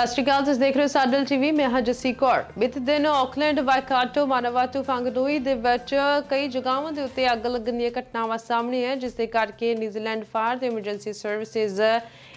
ਸਤਿ ਸ਼੍ਰੀ ਅਕਾਲ, ਤੁਸੀਂ ਦੇਖ ਰਹੇ ਹੋ ਸਾਡਲ ਟੀਵੀ। ਮੈਂ ਹਾਂ ਜੱਸੀ ਕੌਰ। ਬੀਤੇ ਦਿਨ ਆਕਲੈਂਡ, ਵਾਈਕਾਟੋ, ਮਾਨਵਾਤੂ, ਫੰਗਦੋਈ ਦੇ ਵਿੱਚ ਕਈ ਜਗ੍ਹਾਵਾਂ ਦੇ ਉੱਤੇ ਅੱਗ ਲੱਗਣ ਦੀਆਂ ਘਟਨਾਵਾਂ ਸਾਹਮਣੇ ਹੈ ਜਿਸ ਦੇ ਕਰਕੇ ਨਿਊਜ਼ੀਲੈਂਡ ਫਾਇਰ ਤੇ ਐਮਰਜੈਂਸੀ ਸਰਵਿਸਿਜ਼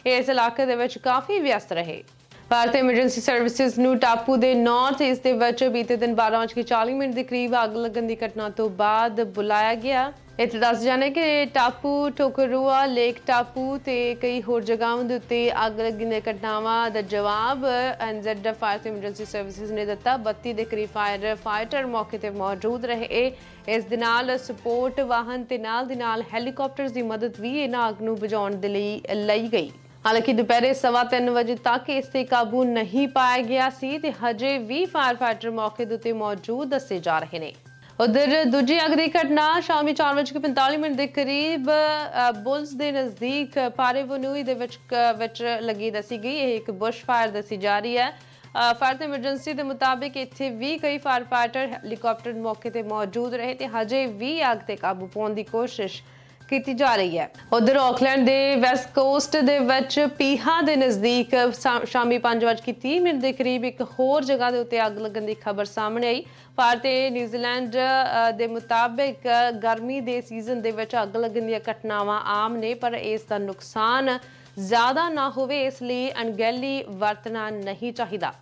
ਇਸ ਇਲਾਕੇ ਦੇ ਵਿੱਚ ਕਾਫੀ ਵਿਅਸਤ ਰਹੇ। ਭਾਰਤੀ ਐਮਰਜੈਂਸੀ ਸਰਵਿਸਿਜ਼ ਨੂੰ ਟਾਪੂ ਦੇ ਨਾਰਥ ਈਸਟ ਦੇ ਵਿੱਚ ਬੀਤੇ ਦਿਨ 12:40 ਮਿੰਟ ਦੇ ਕਰੀਬ ਅੱਗ ਲੱਗਣ ਦੀ ਘਟਨਾ ਤੋਂ ਬਾਅਦ ਬੁਲਾਇਆ ਗਿਆ। ਇੱਥੇ ਦੱਸ ਜਾਣੇ ਕਿ ਟਾਪੂ ਟੋਕਰੂਆ ਲੇਕ ਟਾਪੂ ਤੇ ਕਈ ਹੋਰ ਜਗ੍ਹਾਵਾਂ ਦੇ ਉੱਤੇ ਅੱਗ ਲੱਗਣ ਦੀਆਂ ਘਟਨਾਵਾਂ ਦਾ ਜਵਾਬ ਐਨਜ਼ੈਡ ਫਾਇਰ ਤੇ ਐਮਰਜੈਂਸੀ ਸਰਵਿਸਿਜ਼ ਨੇ ਦਿੱਤਾ। 32 ਦੇ ਕਰੀਬ ਫਾਇਰ ਫਾਈਟਰ ਮੌਕੇ ਤੇ ਮੌਜੂਦ ਰਹੇ। ਇਸ ਦੇ ਨਾਲ ਸਪੋਰਟ ਵਾਹਨ ਤੇ ਨਾਲ ਦੀ ਨਾਲ ਹੈਲੀਕਾਪਟਰਸ ਦੀ ਮਦਦ ਵੀ ਇਹਨਾਂ ਅੱਗ ਨੂੰ ਬੁਝਾਉਣ ਦੇ ਲਈ ਲਈ ਗਈ। ਹਾਲਾਂਕਿ ਦੁਪਹਿਰੇ ਸਵਾ ਤਿੰਨ ਵਜੇ ਤੱਕ ਇਸ ਤੇ ਕਾਬੂ ਨਹੀਂ ਪਾਇਆ ਗਿਆ ਸੀ ਤੇ ਹਜੇ ਵੀ ਫਾਇਰ ਫਾਈਟਰ ਮੌਕੇ ਦੇ ਉੱਤੇ ਮੌਜੂਦ ਦੱਸੇ ਜਾ ਰਹੇ ਨੇ। ਉਧਰ ਦੂਜੀ ਅੱਗ ਦੀ ਘਟਨਾ ਸ਼ਾਮੀ 4:45 ਮਿੰਟ ਦੇ ਕਰੀਬ ਅ, ਬੁਲਸ ਦੇ ਨਜ਼ਦੀਕ ਪਾਰੇਵਨੂਈ ਦੇ ਵਿੱਚ ਵਿੱਚ ਲੱਗੀ ਦੱਸੀ ਗਈ। ਇਹ ਇੱਕ ਬੁਸ਼ ਫਾਇਰ ਦੱਸੀ ਜਾ ਰਹੀ ਹੈ। ਅ, ਫਾਇਰ ਤੇ ਐਮਰਜੈਂਸੀ ਦੇ ਮੁਤਾਬਿਕ ਇੱਥੇ ਵੀ ਕਈ ਫਾਇਰ ਫਾਈਟਰ ਹੈਲੀਕਾਪਟਰ ਮੌਕੇ ਤੇ ਮੌਜੂਦ ਰਹੇ ਤੇ ਹਜੇ ਵੀ ਅੱਗ ਤੇ ਕਾਬੂ ਪਾਉਣ ਦੀ ਕੋਸ਼ਿਸ਼ ਕੀਤੀ ਜਾ ਰਹੀ ਹੈ। ਉਧਰ ਆਕਲੈਂਡ ਦੇ ਵੈਸਟ ਕੋਸਟ ਦੇ ਵਿੱਚ ਪੀਹਾ ਦੇ ਨਜ਼ਦੀਕ ਸ਼ਾ- ਸ਼ਾਮੀ 5:30 ਮਿੰਟ ਦੇ ਕਰੀਬ ਇੱਕ ਹੋਰ ਜਗ੍ਹਾ ਦੇ ਉੱਤੇ ਅੱਗ ਲੱਗਣ ਦੀ ਖਬਰ ਸਾਹਮਣੇ ਆਈ। ਭਾਰਤੀ ਨਿਊਜ਼ੀਲੈਂਡ ਦੇ ਮੁਤਾਬਿਕ ਗਰਮੀ ਦੇ ਸੀਜ਼ਨ ਦੇ ਵਿੱਚ ਅੱਗ ਲੱਗਣ ਦੀਆਂ ਘਟਨਾਵਾਂ ਆਮ ਨੇ, ਪਰ ਇਸ ਦਾ ਨੁਕਸਾਨ ਜ਼ਿਆਦਾ ਨਾ ਹੋਵੇ, ਇਸ ਲਈ ਅਣਗਹਿਲੀ ਵਰਤਣਾ ਨਹੀਂ ਚਾਹੀਦਾ।